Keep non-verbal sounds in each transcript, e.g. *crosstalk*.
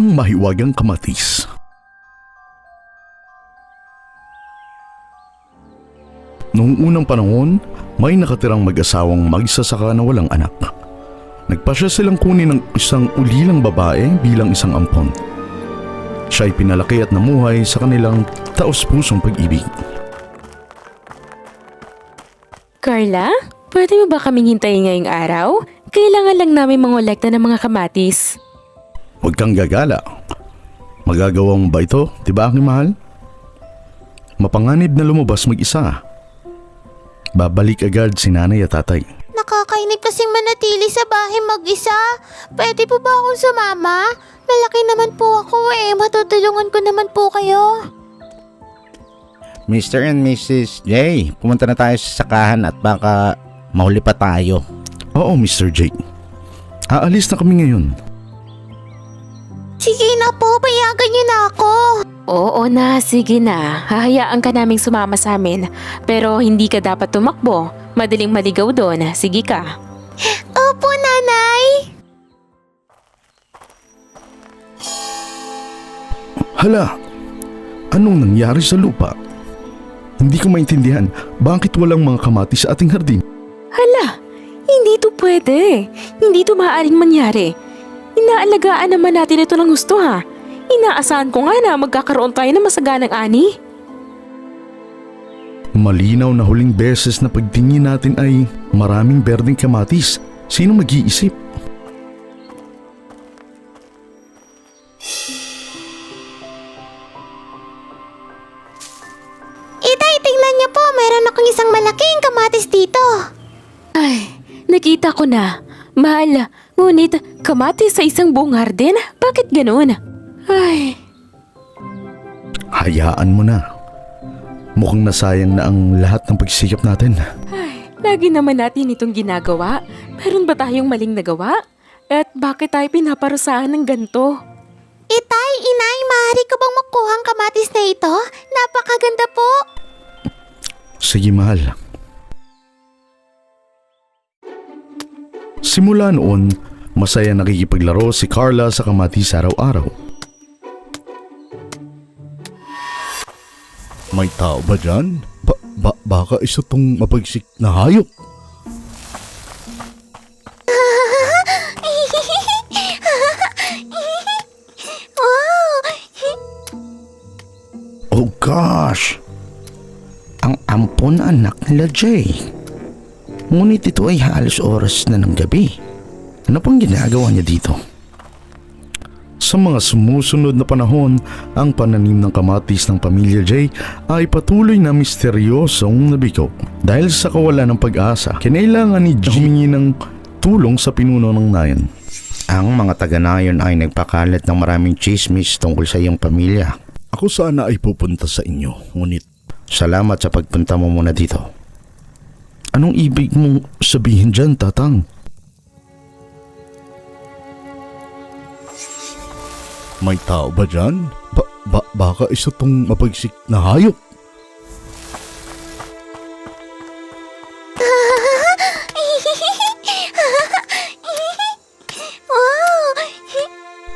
Ang mahiwagang kamatis. Noong unang panahon, may nakatirang mag-asawang magsasaka na walang anak. Nagpasya silang kunin ng isang ulilang babae bilang isang ampon. Siya ay pinalaki at namuhay sa kanilang taos-pusong pag-ibig. Carla, pwede mo ba kaming hintayin ngayong araw? Kailangan lang namin mangolekta ng mga kamatis. Huwag kang gagala. Magagawa mo ba ito, di ba aking mahal? Mapanganib na lumabas mag-isa. Babalik agad si nanay at tatay. Nakakainip kasing manatili sa bahay mag-isa. Pwede po ba akong sumama? Malaki naman po ako eh. Matutulungan ko naman po kayo. Mr. and Mrs. J, pumunta na tayo sa sakahan at baka mahuli pa tayo. Oo, Mr. Jake. Aalis na kami ngayon. Sige na po, payagan niyo na ako. Oo na, sige na. Hahayaan ka naming sumama sa amin. Pero hindi ka dapat tumakbo. Madaling maligaw doon. Sige ka. Opo, nanay. Hala, anong nangyari sa lupa? Hindi ko maintindihan bakit walang mga kamatis sa ating hardin. Hala, hindi to pwede. Hindi to maaaring mangyari. Inaalagaan naman natin ito ng gusto ha. Inaasahan ko nga na magkakaroon tayo ng masaganang ani. Malinaw na huling beses na pagtingin natin ay maraming berdeng kamatis. Sino mag-iisip? Itay, tingnan niyo po. Meron akong isang malaking kamatis dito. Ay, nakita ko na. Mahal, ngunit kamatis sa isang buong hardin? Bakit ganoon? Ay, Hayaan mo na. Mukhang nasayang na ang lahat ng pagsisikap natin. ay, lagi naman natin itong ginagawa. Meron ba tayong maling nagawa? At bakit tayo pinaparusahan ng ganito? Itay, inay, maaari ko bang makuha ang kamatis na ito? Napakaganda po. Sige mahal. Simula noon, masaya nakikipaglaro si Carla sa kamatis araw-araw. May tao ba dyan? Ba, ba baka isa tong mapagsik na hayop. *laughs* Oh gosh! Ang ampon anak nila Jay. Ngunit ito ay halos oras na ng gabi. Ano pang ginagawa niya dito? Sa mga sumusunod na panahon, ang pananim ng kamatis ng pamilya Jay ay patuloy na misteryosong nabigo. Dahil sa kawalan ng pag-asa, kinailangan ni Jay humingi ng tulong sa pinuno ng nayan. Ang mga taga-nayon ay nagpakalat ng maraming chismis tungkol sa iyong pamilya. Ako sana ay pupunta sa inyo, ngunit Salamat sa pagpunta mo muna dito. anong ibig mong sabihin dyan, Tatang? May tao ba dyan? Ba, ba baka isa tong mapagsik na hayop. *laughs*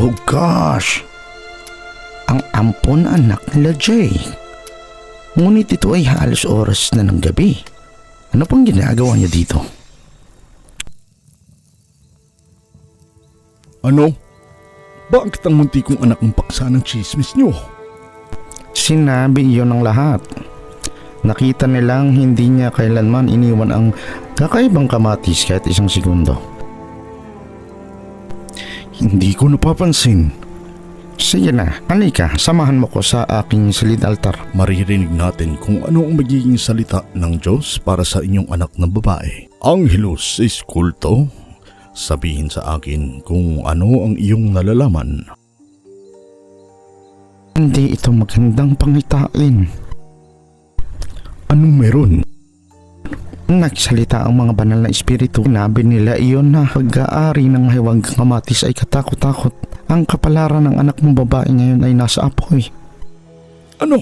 Oh gosh! Ang ampon anak nila Jay. Ngunit ito ay halos oras na ng gabi. Ano pang ginagawa niya dito? Ano? Bakit ang munti kong anak ng paksa ng chismis niyo? Sinabi iyon ng lahat. Nakita nilang hindi niya kailanman iniwan ang kakaibang kamatis kahit isang segundo. Hindi ko napapansin. Sige na, halika, samahan mo ko sa aking silid altar. Maririnig natin kung ano ang magiging salita ng Diyos para sa inyong anak na babae. Angelos is kulto. Sabihin sa akin kung ano ang iyong nalalaman. Hindi ito magandang pangitain. Anong meron? Nagsalita ang mga banal na espiritu. Nabi nila iyon na pag-aari ng hiwag kamatis ay katakot-takot. Ang kapalaran ng anak mong babae ngayon ay nasa apoy. Ano?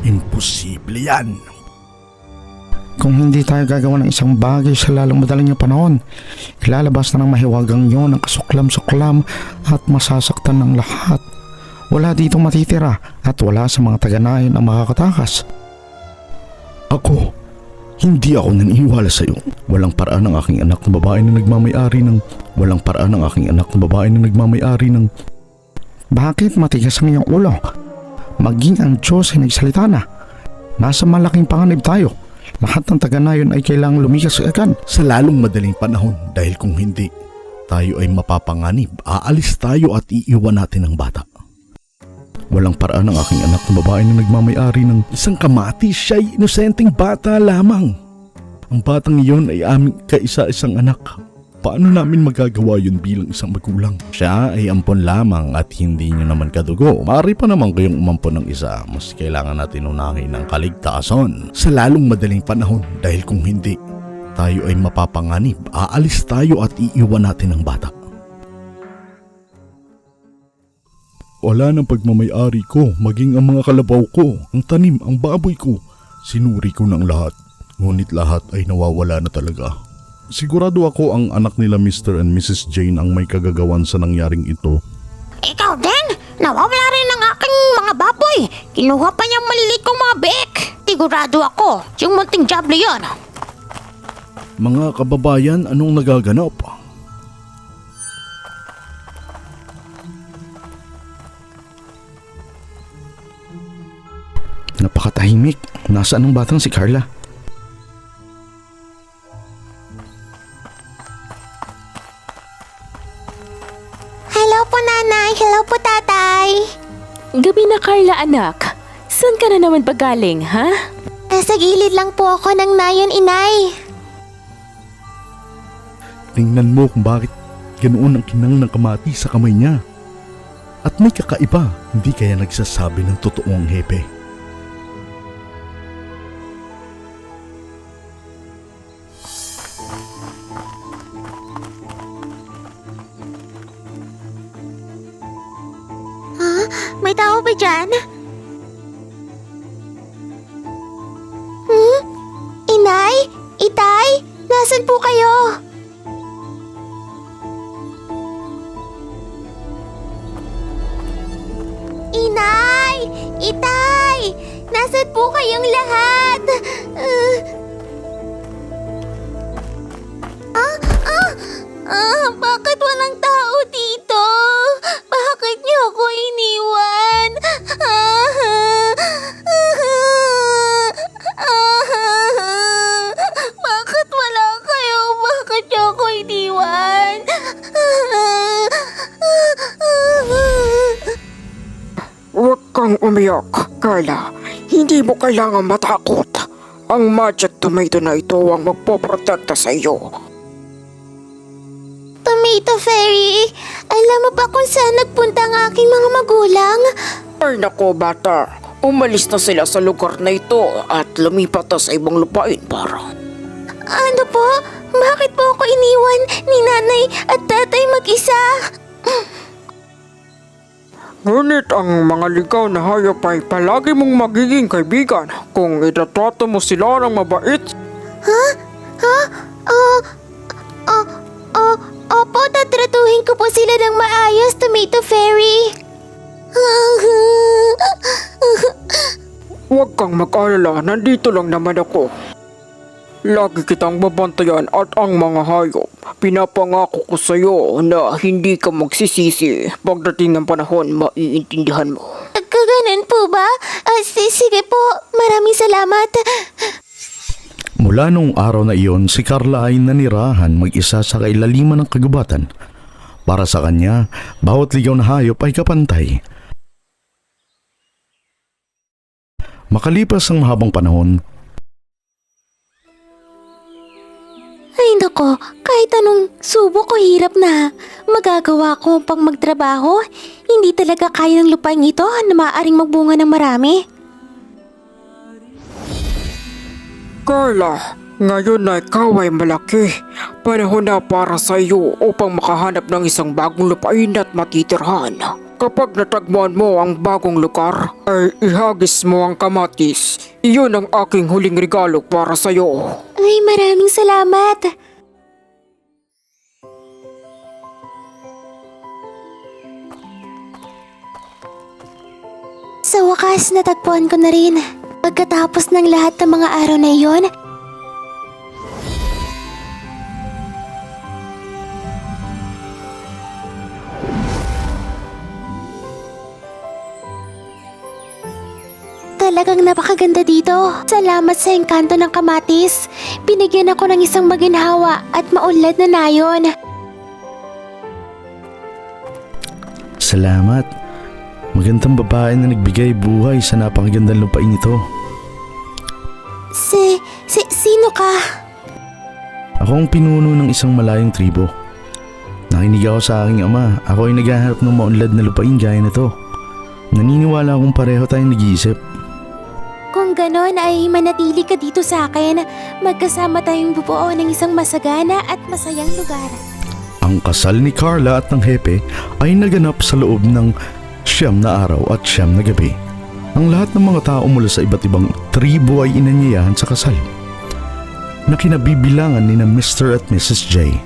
Imposible yan. Kung hindi tayo gagawa ng isang bagay sa lalong madaling na panahon, ilalabas na ng mahiwagang yon ang kasuklam-suklam at masasaktan ng lahat. Wala dito matitira at wala sa mga taga-nayon ang makakatakas. Ako, hindi ako naniniwala sa iyo. Walang paraan ng aking anak na babae na nagmamayari ng... Walang paraan ng aking anak na babae na nagmamayari ng... Bakit matigas ang iyong ulo? Maging ang Diyos ay nagsalita na. Nasa malaking panganib tayo. Lahat ng taga-nayon ay kailangang lumikas agad. Sa lalong madaling panahon dahil kung hindi, tayo ay mapapanganib. Aalis tayo at iiwan natin ang bata. Walang paraan ng aking anak na babae na nagmamayari ng isang kamatis. Siya ay inosenteng bata lamang. Ang batang iyon ay aming kaisa-isang anak. Paano namin magagawa yun bilang isang magulang? Siya ay ampon lamang at hindi nyo naman kadugo. Maaari pa naman kayong umampon ng isa, mas kailangan natin unahin ang kaligtasan. Sa lalong madaling panahon dahil kung hindi, tayo ay mapapanganib. Aalis tayo at iiwan natin ang bata. Wala ng pagmamayari ko, maging ang mga kalabaw ko, ang tanim, ang baboy ko. Sinuri ko ng lahat, ngunit lahat ay nawawala na talaga. Sigurado ako ang anak nila Mr. and Mrs. Jane ang may kagagawan sa nangyaring ito. Ikaw din? Nawawala rin ang aking mga baboy. Kinuha pa niyang maliliit kong mga bek. Sigurado ako, yung munting jablo yon. Mga kababayan, anong nagaganap? Napakatahimik. Nasaan ang batang si Carla? Ka na naman pagaling, ha? Nasa gilid lang po ako ng nayon inay. Tingnan mo kung bakit ganoon ang kinang ng kamati sa kamay niya. At may kakaiba, hindi kaya nagsasabi ng totoong hepe. Itay? Nasaan po kayo? Inay! Itay! Nasaan po kayong lahat? Uh, ah, ah, ah, bakit walang tao umiyak, Carla. Hindi mo kailangan matakot. Ang magic tomato na ito ang magpoprotekta sa iyo. Tomato Fairy, alam mo ba kung saan nagpunta ang aking mga magulang? Ay nako, bata. Umalis na sila sa lugar na ito at lumipat na sa ibang lupain para. Ano po? Bakit po ako iniwan ni nanay at tatay mag-isa? Ngunit ang mga ligaw na hayop ay palagi mong magiging kaibigan kung itatrato mo sila ng mabait. Ha? Oh, oh, oh, opo, tatratuhin ko po sila ng maayos, Tomato Fairy. *laughs* Huwag kang mag-alala, nandito lang naman ako. Lagi kitang babantayan at ang mga hayop. Pinapangako ko sa iyo na hindi ka magsisisi. Pagdating ng panahon, maiintindihan mo. Kaganan po ba? Si- sige po, maraming salamat. Mula noong araw na iyon, si Carla ay nanirahan mag-isa sa kailaliman ng kagubatan. Para sa kanya, bawat ligaw na hayop ay kapantay. Makalipas ang mahabang panahon, Ay nako, kahit anong subok ko hirap na. Magagawa ko pang magtrabaho. Hindi talaga kaya ng lupain ito na maaaring magbunga ng marami. Carla, ngayon na ikaw ay malaki. Panahon na para sa iyo upang makahanap ng isang bagong lupain at matitirhan. Kapag natagpuan mo ang bagong lugar, ay ihagis mo ang kamatis. Iyon ang aking huling regalo para sa'yo. Ay, maraming salamat. Sa wakas, natagpuan ko na rin. Pagkatapos ng lahat ng mga araw na iyon, napakaganda dito. Salamat sa engkanto ng kamatis. Binigyan ako ng isang maginhawa at maunlad na nayon. Salamat. Magandang babae na nagbigay buhay sa napakagandang lupain ito. Si, si, sino ka? Ako ang pinuno ng isang malayong tribo. Nakinig ako sa aking ama. Ako ay naghahanap ng maunlad na lupain gaya na to. Naniniwala akong pareho tayong nag-iisip. Kung ganon ay manatili ka dito sa akin, magkasama tayong bubuo ng isang masagana at masayang lugar. Ang kasal ni Carla at ng Hepe ay naganap sa loob ng siyam na araw at siyam na gabi. Ang lahat ng mga tao mula sa iba't ibang tribo ay inanyayahan sa kasal na kinabibilangan ni na Mr. at Mrs. J.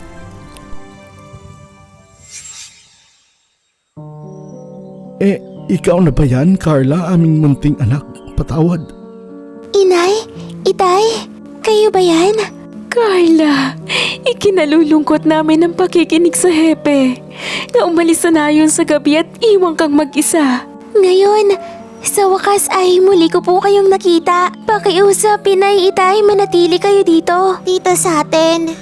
Eh, ikaw na ba yan, Carla, aming munting anak? Patawad. Inay? Itay? Kayo ba yan? Carla, ikinalulungkot namin ang pakikinig sa hepe. Na umalis na nayon sa gabi at iwang kang mag-isa. Ngayon, sa wakas ay muli ko po kayong nakita. Pakiusapin ay itay manatili kayo dito. Dito sa atin.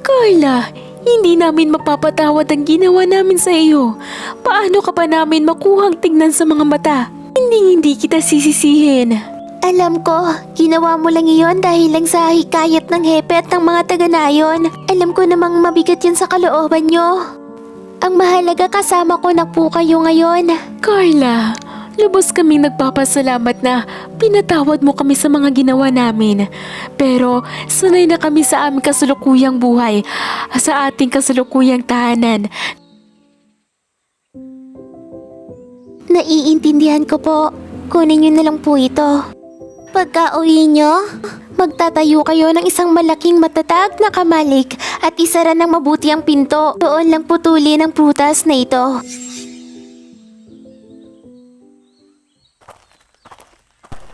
Carla, hindi namin mapapatawad ang ginawa namin sa iyo. Paano ka pa namin makuhang tingnan sa mga mata? Hindi hindi kita sisisihin. Alam ko, ginawa mo lang iyon dahil lang sa hikayat ng hepe at ng mga taga-nayon. Alam ko namang mabigat yun sa kalooban nyo. Ang mahalaga kasama ko na po kayo ngayon. Carla, lubos kaming nagpapasalamat na pinatawad mo kami sa mga ginawa namin. Pero sanay na kami sa aming kasulukuyang buhay, sa ating kasulukuyang tahanan. Naiintindihan ko po. Kunin nyo na lang po ito. Pagka uwi nyo, magtatayo kayo ng isang malaking matatag na kamalik at isara ng mabuti ang pinto. Doon lang putuli ng prutas na ito.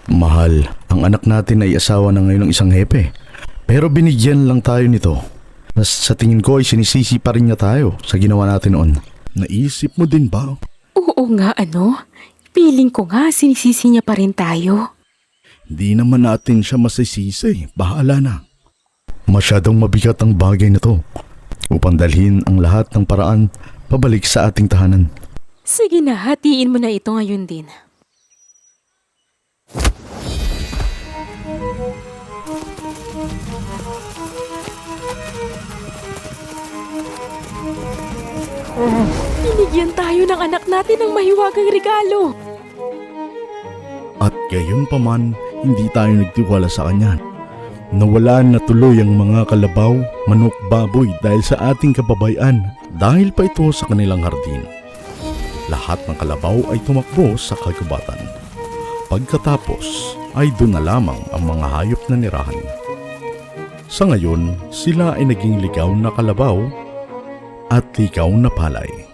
Mahal, ang anak natin ay asawa na ngayon ng isang hepe. Pero binigyan lang tayo nito. Mas sa tingin ko ay sinisisi pa rin niya tayo sa ginawa natin noon. Naisip mo din ba? Oo nga ano, feeling ko nga sinisisi niya pa rin tayo. Hindi naman natin siya masisisi. Bahala na. Masyadong mabigat ang bagay na to upang dalhin ang lahat ng paraan pabalik sa ating tahanan. Sige na, hatiin mo na ito ngayon din. Binigyan tayo ng anak natin ng mahiwagang regalo. At gayon pa man, hindi tayo nagtiwala sa kanya. Nawalan na tuloy ang mga kalabaw, manok, baboy dahil sa ating kababayan dahil pa ito sa kanilang hardin. Lahat ng kalabaw ay tumakbo sa kagubatan. Pagkatapos ay doon na lamang ang mga hayop na nirahan. Sa ngayon, sila ay naging ligaw na kalabaw at ligaw na palay.